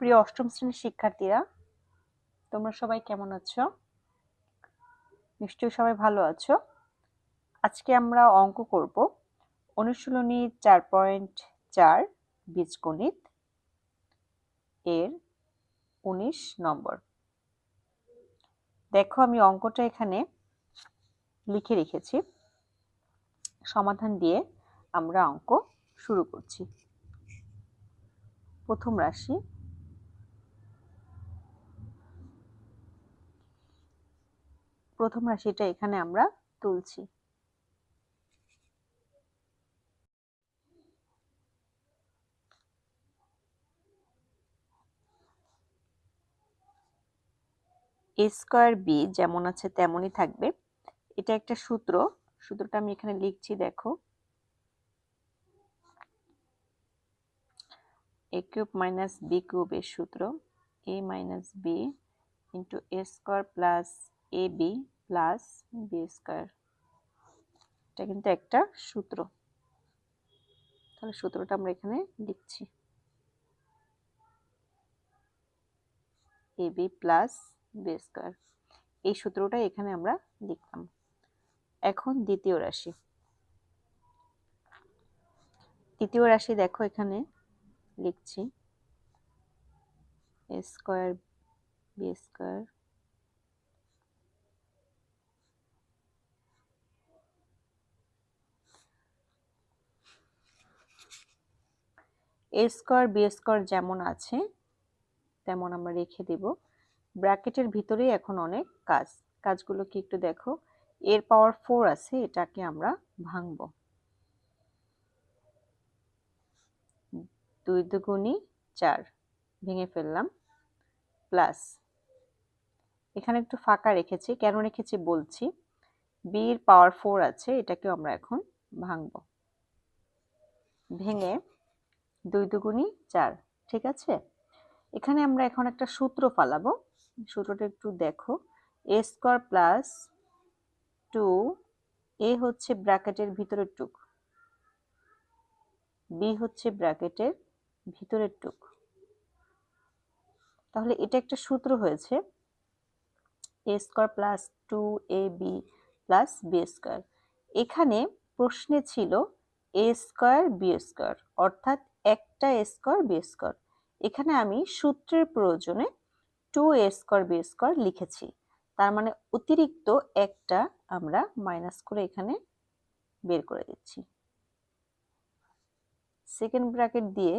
প্রিয় অষ্টম শ্রেণির শিক্ষার্থীরা, তোমরা সবাই কেমন আছো? নিশ্চয়ই সবাই ভালো আছো। আজকে আমরা অঙ্ক করব অনুশীলনী চার পয়েন্ট চার বীজগণিত এর উনিশ নম্বর। দেখো, আমি অঙ্কটা এখানে লিখে রেখেছি। সমাধান দিয়ে আমরা অঙ্ক শুরু করছি। প্রথম রাশি প্রথম রাশিটা এখানে আমরা তুলছি। এ স্কোয়ার বি যেমন আছে তেমনই থাকবে। এটা একটা সূত্র, সূত্রটা আমি এখানে লিখছি, দেখো। এ কিউব মাইনাস বি কিউবের সূত্র A minus B into A square plus A B plus B square এটা কিন্তু একটা সূত্র। তাহলে সূত্রটা আমরা এখানে লিখছি। A B plus B square এই সূত্রটা এখানে আমরা লিখলাম। এখন দ্বিতীয় রাশি। তৃতীয় রাশি দেখো এখানে লিখছি। Square B square A square B square যেমন আছে, তেমন আমরা রেখে দেব। ব্র্যাকেটের ভিতরেই এখন অনেক কাজ। কাজগুলো কি একটু দেখো? এর পাওয়ার ফোর আছে, এটাকে আমরা ভাঙবো। দুই দুগুণি চার, ভেঙে ফেললাম। প্লাস এখানে একটু ফাঁকা রেখেছি। কেন রেখেছি বলছি? বির পাওয়ার ফোর আছে, এটাকেও আমরা এখন ভাঙব। ভেঙে দুই দুগুণি চার, ঠিক আছে? এখানে আমরা এখন একটা সূত্র ফালাবো। সূত্রটা একটু দেখো। A square plus two A হচ্ছে ব্র্যাকেটের ভিতরের টুক। বি হচ্ছে ব্র্যাকেটের ভিতরের টুক। তাহলে এটা একটা সূত্র হয়েছে। A square plus two A B plus B square. এখানে প্রশ্নে ছিল এ স্কোয়ার বি স্কোয়ার, অর্থাৎ একটা এ স্কোয়ার বি স্কোয়ার এখানে আমি সূত্রের প্রয়োজনে two A square B square লিখেছি। তার মানে অতিরিক্ত একটা আমরা মাইনাস করে এখানে বের করে দিচ্ছি। সেকেন্ড ব্র্যাকেট দিয়ে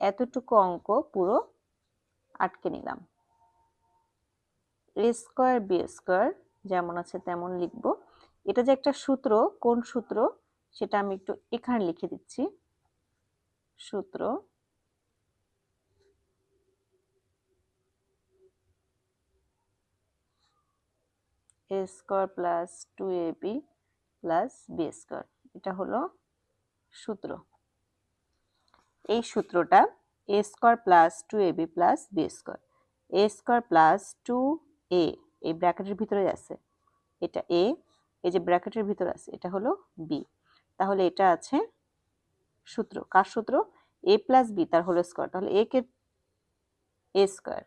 এতটুকু অঙ্ক পুরো আটকে নিলাম। এ স্কোয়ার বি স্কোয়ার যেমন আছে তেমন লিখব। এটা যে একটা সূত্র, কোন সূত্র, সেটা আমি একটু এখানে লিখে দিচ্ছি। সূত্র। A square plus two A B plus B square. এটা হলো সূত্র। এই সূত্রটা A square plus two A B plus B square. A square plus two A, এই ব্র্যাকেটের ভিতরে আছে। এটা এ, এই যে ব্র্যাকেটের ভিতরে আছে, এটা হলো বি। তাহলে এটা আছে সূত্র। কার সূত্র? এ প্লাস বি তার হলো স্কোয়ার তাহলে A K A square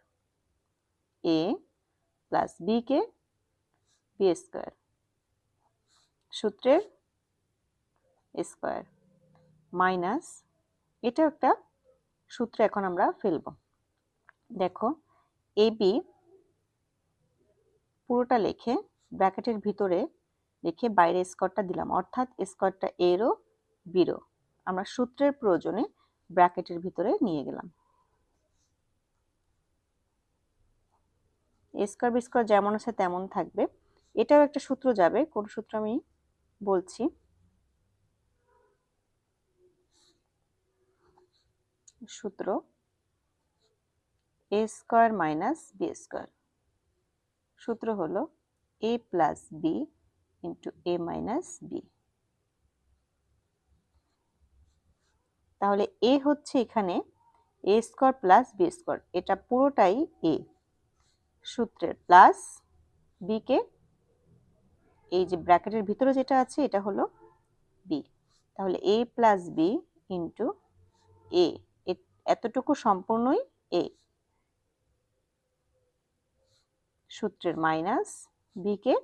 A plus B K B square সূত্রের স্কোয়ার মাইনাস এটা একটা সূত্র এখন আমরা ফেলব। দেখো এ বি পুরোটা লিখে ব্র্যাকেটের ভিতরে লিখে বাইরে স্কোয়ারটা দিলাম। অর্থাৎ স্কোয়ারটা এরও বিরো আমরা সূত্রের প্রয়োজনে ব্র্যাকেটের ভিতরে নিয়ে গেলাম। স্কোয়ার বি স্কোয়ার যেমন আছে তেমন থাকবে। এটাও একটা সূত্র যাবে, কোন সূত্র আমি বলছি? সূত্র A square minus B square সূত্র হলো A plus B into A minus B তাহলে এ হচ্ছে এখানে A square plus B square এটা পুরোটাই এ সূত্রের প্লাস বি কে এই যে ব্র্যাকেটের ভিতরে যেটা আছে, এটা হলো বি তাহলে A plus B into A এতটুকু সম্পূর্ণই এ সূত্রের মাইনাস বিকে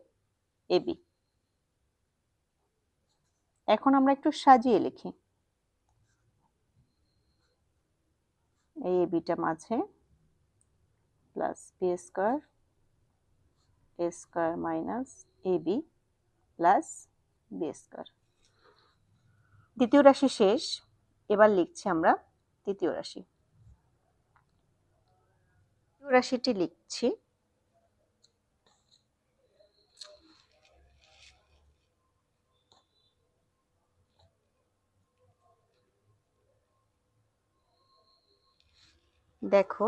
এবি এখন আমরা একটু সাজিয়ে লিখি। এই এ বিটা মাঝে plus B square A square minus A B plus B square দ্বিতীয় রাশি শেষ, এবার লিখছি আমরা তৃতীয় রাশি। তৃতীয় রাশিটি লিখছি দেখো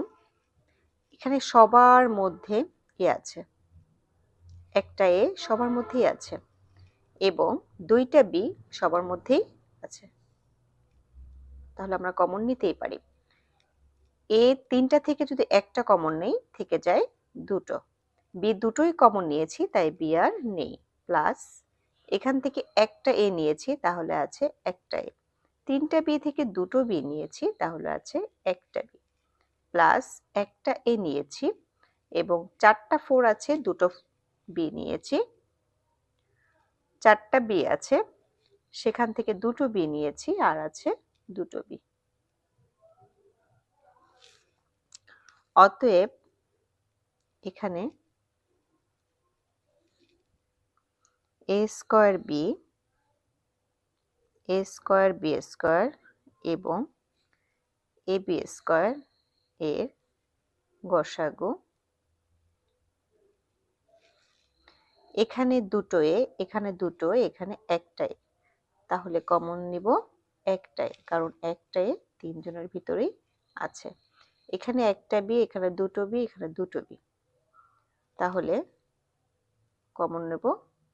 এখানে সবার মধ্যে এ আছে? একটা এ সবার মধ্যেই আছে এবং দুইটা বি সবার মধ্যেই আছে। তাহলে আমরা কমন নিতেই পারি। এ তিনটা থেকে যদি একটা কমন নেই, থেকে যায় দুটো। বি দুটোই কমন নিয়েছি, তাই বি আর নেই। প্লাস এখান থেকে একটা এ নিয়েছি, তাহলে আছে একটা এ। তিনটা বি থেকে দুটো বি নিয়েছি, তাহলে আছে একটা বি। প্লাস একটা এ নিয়েছি এবং চারটা ফোর আছে, দুটো বি নিয়েছি। চারটা বি আছে, সেখান থেকে দুটো বি নিয়েছি আর আছে দুটো বি অতএব এখানে A square B A square B square এবং এ বি স্কোয়ার এর গসাগু। এখানে দুটো এ, এখানে দুটো এখানে একটাই তাহলে কমন নিব একটাই কারণ একটাই তিনজনের ভিতরেই আছে। এখানে একটা বি, এখানে দুটো বি, এখানে দুটো বি। তাহলে কমন নেব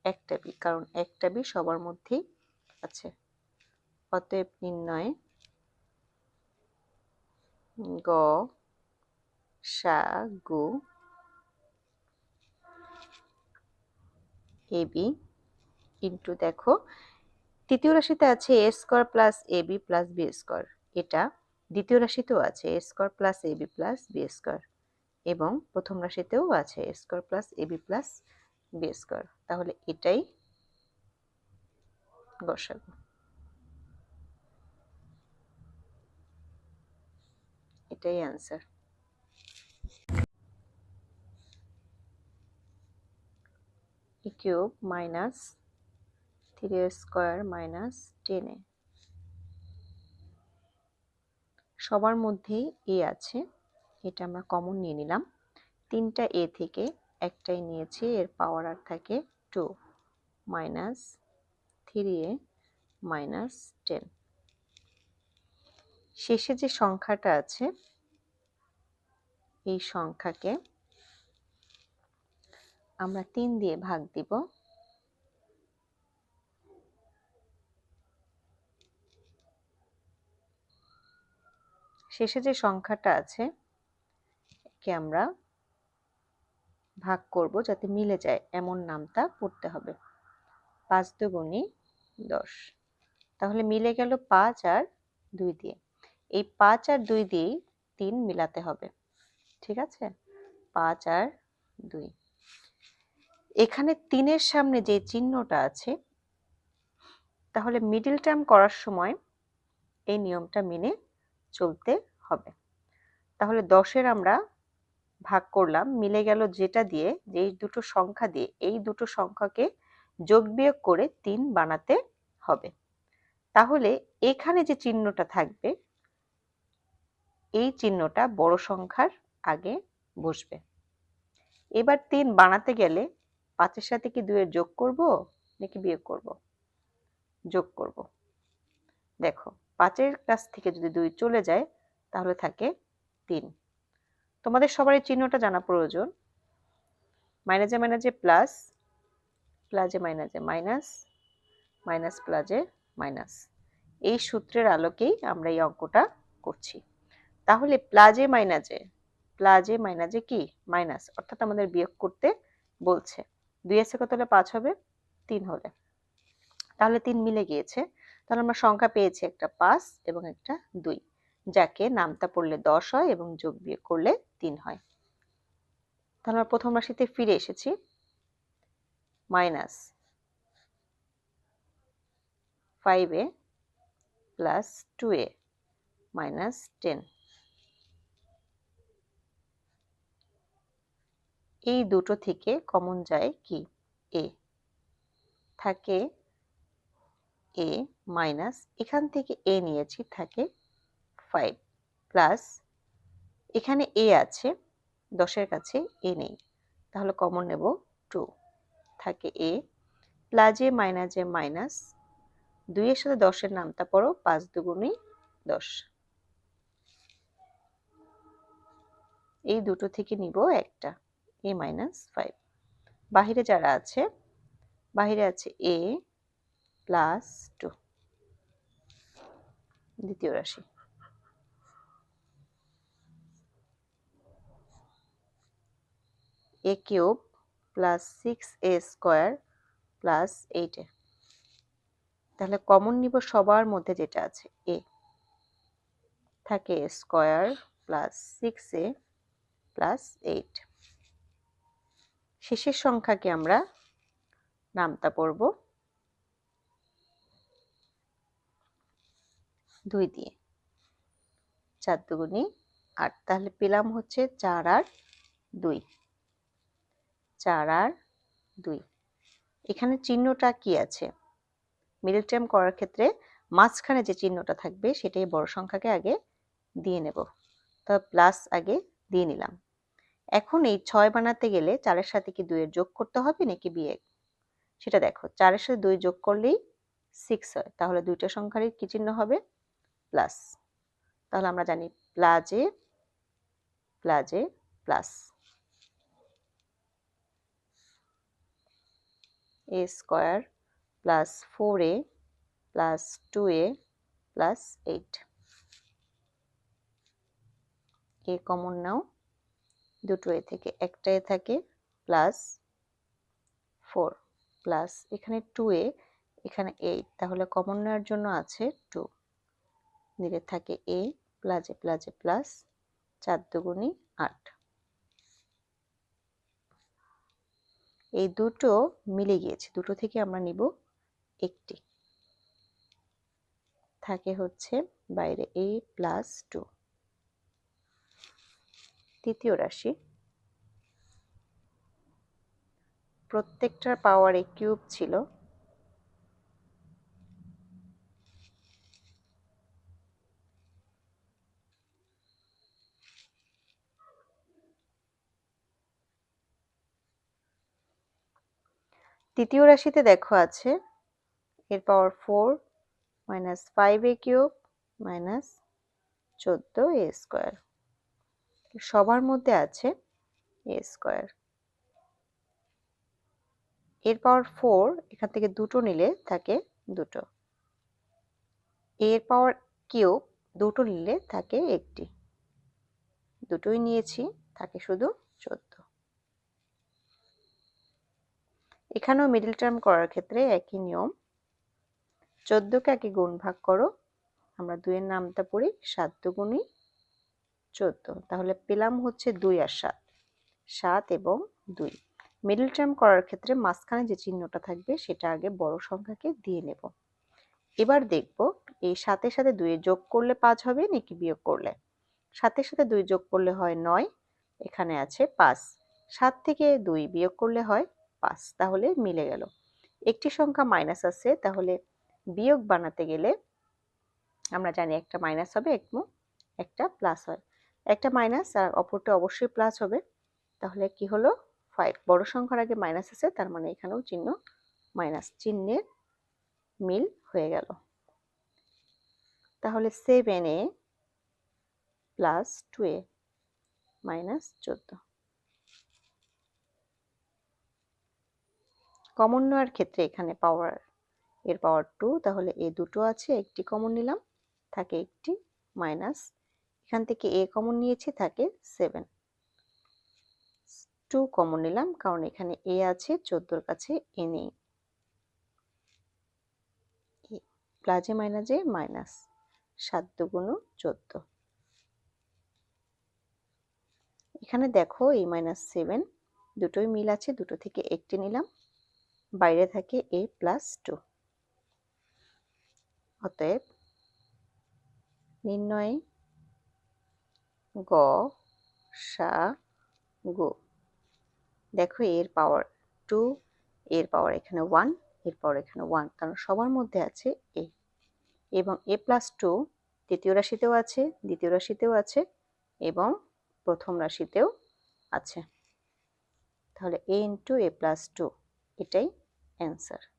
একটা বি, কারণ একটা বি সবার মধ্যেই আছে। অতএব নির্ণয় গ সা গু এবি ইন্টু দেখো। তৃতীয় রাশিতে আছে A square plus A B plus B square. এটা দ্বিতীয় রাশিতেও আছে A square plus A B plus B square এবং প্রথম রাশিতেও আছে A square plus A B plus B square. তাহলে এটাই গসাগু। এটাই answer cube minus three square minus ten সবার মধ্যেই এ আছে, এটা আমরা কমন নিয়ে নিলাম। তিনটা এ থেকে একটাই নিয়েছি, এর পাওয়ার আর থাকে two minus three A minus ten শেষে যে সংখ্যাটা আছে, এই সংখ্যাকে আমরা তিন দিয়ে ভাগ দিব। শেষে যে সংখ্যাটা আছে কে আমরা ভাগ করব যাতে মিলে যায়, এমন নামটা পড়তে হবে। পাঁচ দুগুণি দশ। তাহলে মিলে গেল পাঁচ আর দুই দিয়ে। এই পাঁচ আর দুই দিয়েই তিন মিলাতে হবে। ঠিক আছে? পাঁচ আর দুই। এখানে তিনের সামনে যে চিহ্নটা আছে, তাহলে মিডিল টার্ম করার সময় এই নিয়মটা মেনে চলতে হবে। তাহলে দশের আমরা ভাগ করলাম, মিলে গেল যেটা দিয়ে যে দুটো সংখ্যা দিয়ে, এই দুটো সংখ্যাকে যোগ বিয়োগ করে তিন বানাতে হবে। তাহলে এখানে যে চিহ্নটা থাকবে, এই চিহ্নটা বড় সংখ্যার আগে বসবে। এবার তিন বানাতে গেলে পাঁচের সাথে কি দুয়ের যোগ করব নাকি বিয়োগ করব? যোগ করব। দেখো পাঁচের কাছ থেকে যদি দুই চলে যায়, তাহলে থাকে তিন। তোমাদের সবারই চিহ্নটা জানা প্রয়োজন। মাইনাজে মাইনাজে প্লাস প্লাজে মাইনাসে মাইনাস মাইনাস প্লাজে মাইনাস। এই সূত্রের আলোকেই আমরা এই অঙ্কটা করছি। তাহলে প্লাজে মাইনাসে প্লাজে মাইনাসে কি? মাইনাস, অর্থাৎ আমাদের বিয়োগ করতে বলছে। দুই এসে কত হলে পাঁচ হবে, তিন হলে। তাহলে তিন মিলে গিয়েছে। তাহলে আমরা সংখ্যা পেয়েছি একটা পাঁচ এবং একটা দুই, যাকে নামতা পড়লে দশ হয় এবং যোগ বিয়োগ করলে তিন হয়। তাহলে আমরা প্রথম রাশিতে ফিরে এসেছি, minus five A plus two A minus ten এই দুটো থেকে কমন যায় কি? এ থাকে এ মাইনাস এখান থেকে এ নিয়েছি থাকে ফাইভ প্লাস এখানে এ আছে, দশের কাছে এ নেই, তাহলে কমন নেব টু থাকে এ প্লাজে মাইনাসে মাইনাস দুইয়ের সাথে দশের নামটা পড়ো, পাঁচ দুগুণই দশ। এই দুটো থেকে নিব একটা। এ মাইনাস ফাইভ বাহিরে যারা আছে, বাহিরে আছে এ প্লাস টু দ্বিতীয় রাশি। A cube plus six A square plus eight A তাহলে কমন নিব সবার মধ্যে যেটা আছে এ থাকে square plus six A plus eight শেষের সংখ্যাকে আমরা নামতা পড়ব। দুই দিয়ে। চার দুগুণি আট, তাহলে পেলাম হচ্ছে চার আর দুই। চার আর দুই। এখানে চিহ্নটা কি আছে? মিডল টার্ম করার ক্ষেত্রে মাঝখানে যে চিহ্নটা থাকবে, সেটাই বড় সংখ্যাকে আগে দিয়ে নেব। তো প্লাস আগে দিয়ে নিলাম। এখন এই ছয় বানাতে গেলে চারের সাথে কি দুইয়ের যোগ করতে হবে নাকি বিয়ে সেটা দেখো, চারের সাথে দুই যোগ করলেই সিক্স হয়, তাহলে দুইটা সংখ্যারই কি চিহ্ন হবে? প্লাস তাহলে আমরা জানি প্লাজে প্লাজে plus A square plus four A plus two A plus eight A common নাও দুটো এ থেকে একটা এ থাকে প্লাস ফোর প্লাস এখানে টু এ, এখানে এইট তাহলে কমন নেওয়ার জন্য আছে টু নিলে থাকে এ প্লাজে প্লাজে প্লাস চার দুগুণি আট। এই দুটো মিলে গিয়েছে, দুটো থেকে আমরা নিব একটি। থাকে হচ্ছে বাইরে এ প্লাস টু তৃতীয় রাশি। প্রত্যেকটার পাওয়ারে কিউব ছিল। তৃতীয় রাশিতে দেখো আছে, এর power four minus five A cube minus চোদ্দ এ স্কোয়ার সবার মধ্যে আছে এ স্কোয়ার এর পাওয়ার ফোর এখান থেকে দুটো নিলে থাকে দুটো। এর পাওয়ার কিউব দুটো নিলে থাকে একটি। দুটোই নিয়েছি, থাকে শুধু চোদ্দ। এখানেও মিডিল টার্ম করার ক্ষেত্রে একই নিয়ম। চোদ্দোকে একে গুণ ভাগ করো, আমরা দুইয়ের নামটা পড়ি, সাত দুগুণই চোদ্দ। তাহলে পেলাম হচ্ছে দুই আর সাত। সাত এবং দুই। মিডল টার্ম করার ক্ষেত্রে মাঝখানে যে চিহ্নটা থাকবে, সেটা আগে বড় সংখ্যাকে দিয়ে নেব। এবার দেখব এই সাথে সাথে দুই যোগ করলে পাঁচ হবে নাকি বিয়োগ করলে? সাথে সাথে দুই যোগ করলে হয় নয়, এখানে আছে পাঁচ। সাত থেকে দুই বিয়োগ করলে হয় পাঁচ, তাহলে মিলে গেল। একটি সংখ্যা মাইনাস আছে, তাহলে বিয়োগ বানাতে গেলে আমরা জানি একটা মাইনাস হবে, একমু একটা প্লাস হয়। একটা মাইনাস আর অপরটা অবশ্যই প্লাস হবে। তাহলে কি হলো? ফাইভ বড় সংখ্যার আগে মাইনাস আছে, তার মানে এখানেও চিহ্ন মাইনাস চিহ্নের মিল হয়ে গেল। তাহলে seven A plus two A minus চোদ্দ। কমন নেওয়ার ক্ষেত্রে এখানে পাওয়ার এর পাওয়ার টু তাহলে এ দুটো আছে, একটি কমন নিলাম, থাকে একটি মাইনাস এখান থেকে এ কমন নিয়েছি, থাকে সেভেন টু কমন নিলাম, কারণ এখানে এ আছে, চোদ্দোর কাছে এ নেই। প্লাজে মাইনাজে মাইনাস সাত দুগুণ চোদ্দ। এখানে দেখো এই মাইনাস সেভেন দুটোই মিল আছে, দুটো থেকে একটি নিলাম। বাইরে থাকে এ প্লাস টু অতএব নির্ণয়ে গ, সা, গো। দেখো, এর পাওয়ার টু এর পাওয়ার এখানে ওয়ানের পাওয়ার এখানে ওয়ান কারণ সবার মধ্যে আছে এ এবং এ প্লাস টু তৃতীয় রাশিতেও আছে, দ্বিতীয় রাশিতেও আছে, এবং প্রথম রাশিতেও আছে। তাহলে A into A plus two এটাই অ্যান্সার